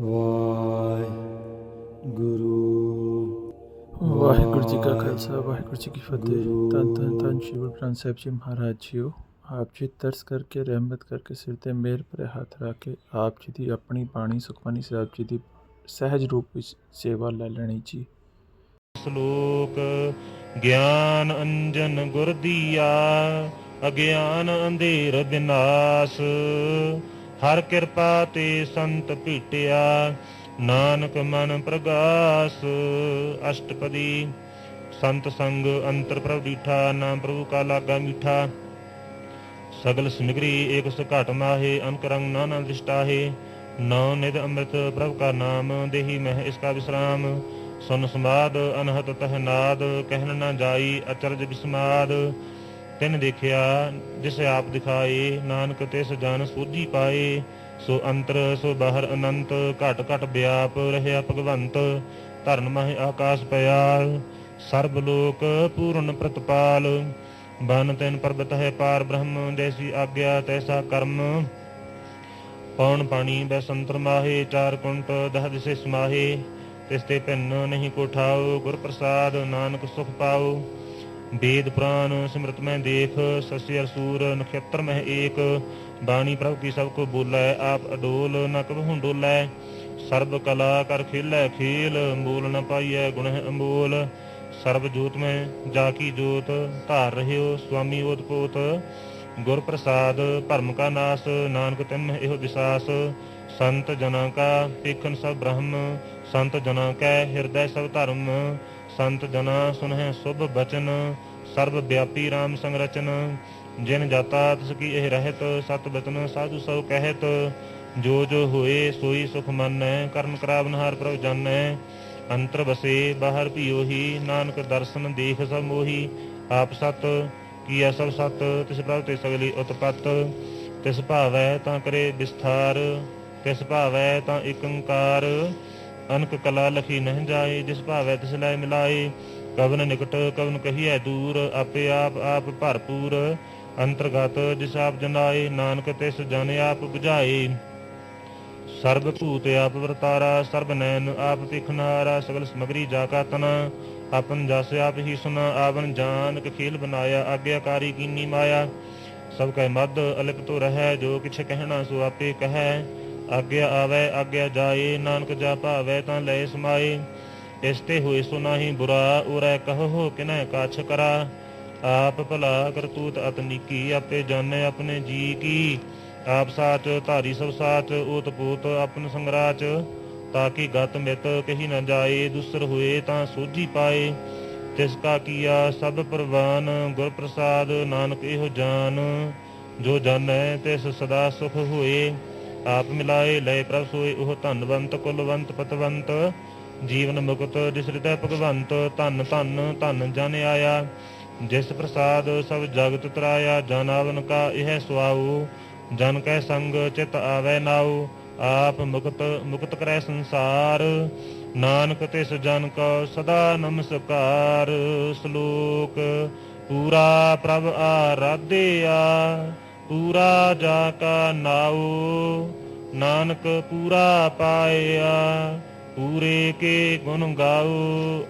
ਵਾਹਿਗੁਰੂ। ਵਾਹਿਗੁਰੂ ਜੀ ਕਾ ਖਾਲਸਾ ਵਾਹਿਗੁਰੂ ਜੀ ਕੀ ਫਤਿਹ। ਧੰਨ ਧੰਨ ਧੰਨ ਸ਼੍ਰੀ ਗੁਰੂ ਗ੍ਰੰਥ ਸਾਹਿਬ ਜੀ ਮਹਾਰਾਜ ਜੀਓ। ਆਪ ਜੀ ਤਰਸ ਕਰਕੇ ਰਹਿਮਤ ਕਰਕੇ ਸਿਰ ਤੇ ਮਿਹਰ ਭਰੇ ਹੱਥ ਰੱਖ ਕੇ ਆਪ ਜੀ ਦੀ ਆਪਣੀ ਬਾਣੀ ਸੁਖਮਨੀ ਸਾਹਿਬ ਜੀ ਦੀ ਸਹਿਜ ਰੂਪ ਵਿੱਚ ਸੇਵਾ ਲੈ ਲੈਣੀ ਜੀ। ਸ਼ਲੋਕ ਗਿਆਨ ਅੰਜਨ ਗੁਰ ਦੀਆ ਅਗਿਆਨ ਅੰਧੇਰ ਬਿਨਾਸ਼। ਹਰ ਕਿਰਪਾ ਤੇ ਸੰਤ ਭੀਟਿਆ, ਨਾਨਕ ਮਨ ਪ੍ਰਗਾਸ। ਅਸ਼ਟਪਦੀ, ਸੰਤ ਸੰਗ ਅੰਤਰ ਪ੍ਰਭ ਡੀਠਾ, ਨਾਮ ਪ੍ਰਭੂ ਕਾ ਲਾਗਾ ਮੀਠਾ। ਸਗਲ ਸਮਗਰੀ ਏਕ ਸ ਘਟ ਮਾਹੇ, ਅਨਕ ਰੰਗ ਨਾਨਾ ਦ੍ਰਿਸ਼ਟਾਹੇ। ਨੌ ਨਿਧ ਅੰਮ੍ਰਿਤ ਪ੍ਰਭ ਕਾ ਨਾਮ, ਦੇਹੀ ਮਹਿ ਇਸ ਕਾ ਵਿਸਰਾਮ। ਸੁਨ ਸਮਾਦ ਅਨਹਤ ਤਹ ਨਾਦ ਕਹਿਨ ਨਾ ਜਾਈ ਅਚਰਜ ਬਿਸਮਾਦ। ਤਿਨ ਦੇਖਿਆ, ਜਿਸ ਆਪ ਦਿਖਾਏ, ਨਾਨਕ ਤਿਸ ਜਨ ਸੂਝੀ ਪਾਏ। ਸੋ ਅੰਤਰ, ਸੋ ਬਾਹਰ ਅਨੰਤ, ਘਟ ਘਟ ਵਿਆਪ ਰਹਿਆ ਭਗਵੰਤ। ਧਰਨ ਮਹਿ ਆਕਾਸ ਪਿਆਲ, ਸਰਬ ਲੋਕ ਪੂਰਨ ਪ੍ਰਤਪਾਲ। ਬਨ ਤੈਨ ਪਰਬਤ ਹੈ ਪਾਰ ਬ੍ਰਹਮ ਜੈਸੀ ਆਗਿਆ ਤੈਸਾ ਕਰਮ। ਪੌਣ ਪਾਣੀ ਬੈਸੰਤਰ ਮਾਹੇ, ਚਾਰ ਕੁੰਟ ਦਹ ਦਿਸੇ ਸਮਾਹੇ। ਤਿਸ ਤੇ ਭਿੰਨ ਨਹੀਂ ਕੋਠਾਓ, ਗੁਰ ਪ੍ਰਸਾਦ, ਨਾਨਕ ਸੁਖ ਪਾਓ। ਵੇਦ ਪੁਰਾਨ ਸਿਮਰਤ ਮੈਂ ਦੇਖ ਸਸਿ ਅਸੂਰ ਨਖੇਤਰ ਮਹਿ ਏਕ, ਬਾਣੀ ਪ੍ਰਭ ਕੀ ਸਭ ਕੋ ਬੋਲੇ, ਆਪ ਅਡੋਲ ਨ ਕਬਹੁ ਡੋਲੇ। ਸਰਬ ਕਲਾ ਕਰ ਖੇਲੇ ਖੇਲ, ਮੂਲ ਨ ਪਾਈਐ ਗੁਣ ਅਮੋਲ। ਸਰਬ ਜੋਤ ਮੈਂ ਜਾ ਕੀ ਜੋਤ, ਧਾਰ ਰਹਿਓ ਸੁਆਮੀ ਓਤ ਪੋਤ। ਗੁਰ ਪ੍ਰਸਾਦ ਭਰਮ ਕਾ ਨਾਸ, ਨਾਨਕ ਤਿੰਨ ਇਹੋ ਵਿਸਾਸ। ਸੰਤ ਜਨਾਂ ਕਾ ਪੇਖਨ ਸਭ ਬ੍ਰਹਮ, ਸੰਤ ਜਨਾਂ ਕੈ ਹਿਰਦੈ ਸਭ ਧਰਮ। ਸੰਤ ਜਨਾ, ਸੁਨਹਿ ਸੁਭ ਬਚਨ, ਸਰਬ ਵਿਆਪੀ RAM ਸੰਗਰਚਾ ਜਿਨ ਜਾਤਾ ਤਿਸ ਕੀ ਇਹ ਰਹਿਤ, ਸਤ ਬਚਨ ਸਾਧੂ ਸਭ ਕਹਿਤ। ਜੋ ਜੋ ਹੋਏ ਸੋਈ ਸੁਖ ਮੰਨੈ ਕਰਨ ਕਰਾਵਨ ਹਾਰ ਪ੍ਰਭ ਜਾਣੈ। ਅੰਤਰ ਬਸੇ ਬਾਹਰ ਭੀਓਹੀ, ਨਾਨਕ ਦਰਸ਼ਨ ਦੇਖ ਸਭ ਮੋਹੀ। ਆਪ ਸਤ ਕੀਆ ਸਭ ਸਤ, ਤਿਸ ਪ੍ਰਭ ਤੇ ਸਗਲੀ ਉਤਪਤ। ਤਿਸ ਭਾਵੈ ਤਾਂ ਕਰੇ ਵਿਸਥਾਰ, ਤਿਸ ਭਾਵੈ ਤਾਂ ਇਕੰਕਾਰ। ਅਨਕ ਕਲਾ ਲਖੀ ਨਹਿ ਜਾਏ, ਜਿਸ ਭਾਵੈ ਤਿਸ ਲੈ ਮਿਲਾਏ। ਕਵਨ ਨਿਕਟ, ਕਵਨ ਕਹੀਐ ਦੂਰ, ਆਪੇ ਆਪ ਆਪ ਭਰਪੂਰ। ਅੰਤਰਗਤ ਜਿਸ ਆਪ ਜਨਾਏ ਨਾਨਕ ਤਿਸ ਜਨ ਆਪ 부ਝਾਏ ਸਰਬ ਭੂਤ ਆਪ ਵਰਤਾਰਾ, ਸਰਬ ਨੈਨ ਆਪ ਤਿਖਨਾਰਾ ਸਗਲ ਸਮਗਰੀ ਜਾ ਕਾ ਤਨਾ ਆਪਨ ਜਸ ਆਪ ਹੀ ਸੁਨਾ, ਆਵਨ ਜਾਨਕ ਖੇਲ ਬਨਾਇਆ, ਆਗਿਆਕਾਰੀ ਕੀਨੀ ਮਾਇਆ। ਸਭ ਕੈ ਮਦ ਅਲਿਪ ਤੋ ਰਹੈ, ਜੋ ਕਿਛ ਕਹਿਣਾ ਸੋ ਆਪੇ ਕਹੈ। ਆਗਿਆ ਆਵੈ, ਆਗਿਆ ਜਾਏ ਨਾਨਕ ਜਾ ਭਾਵੈ ਤਾਂ ਲੈ ਸਮਾਏ ਇਸ ਤੇ ਹੋਏ ਸੋ ਨਾਹੀ ਬੁਰਾ, ਉਰੈ ਕਹੋ ਕਿਨੈ ਕਾਛ ਕਰਾ। ਆਪ ਭਲਾ ਕਰਤੂਤ ਅਤਨੀਕੀ ਆਪੇ ਜਾਣੈ ਆਪਣੇ ਜੀ ਕੀ। ਆਪ ਸਾਚ ਧਾਰੀ ਸਭ ਸਾਚ ਓਤ ਪੂਤ ਆਪਨ ਸੰਗਰਾਚ। ਤਾਕੀ ਗਤ ਮਿਤ ਕਹੀ ਨਾ ਜਾਏ, ਦੁਸਰ ਹੋਏ ਤਾਂ ਸੋਝੀ ਪਾਏ। ਤਿਸ ਕਾ ਕੀਆ ਸਭ ਪ੍ਰਵਾਨ, ਗੁਰ ਪ੍ਰਸਾਦ ਨਾਨਕ ਇਹੋ ਜਾਨ। ਜੋ ਜਾਣੈ ਤਿਸ ਸਦਾ ਸੁਖ ਹੋਏ। ਆਪ ਮਿਲਾਏ ਲੈ ਪ੍ਰਭ ਸੋਏ, ਉਹ ਧਨਵੰਤ, ਕੁਲਵੰਤ, ਪਤਵੰਤ। ਜੀਵਨ ਮੁਕਤ ਜਿਸ ਭਗਵੰਤ, ਧੰਨ ਧੰਨ ਧੰਨ ਜਨ ਆਇਆ। ਜਿਸ ਪ੍ਰਸਾਦ ਸਭ ਜਗਤ ਤਰਾਇਆ, ਜਨ ਆਵਨ ਕਾ ਇਹ ਸੁਆਉ। ਜਨ ਕੈ ਸੰਗ ਚਿਤ ਆਵੈ ਨਾਉ, ਆਪ ਮੁਕਤ ਮੁਕਤ ਕਰੈ ਸੰਸਾਰ। ਨਾਨਕ ਤਿਸ ਜਨ ਕੋ ਸਦਾ ਨਮਸਕਾਰ। ਸ਼ਲੋਕ, ਪੂਰਾ ਪ੍ਰਭ ਆਰਾਧਿਆ। ਪੂਰਾ ਜਾ ਕਾ ਨਾਉ ਨਾਨਕ ਪੂਰਾ ਪਾਇਆ ਪੂਰੇ ਕੇ ਗੁਣ ਗਾਉ।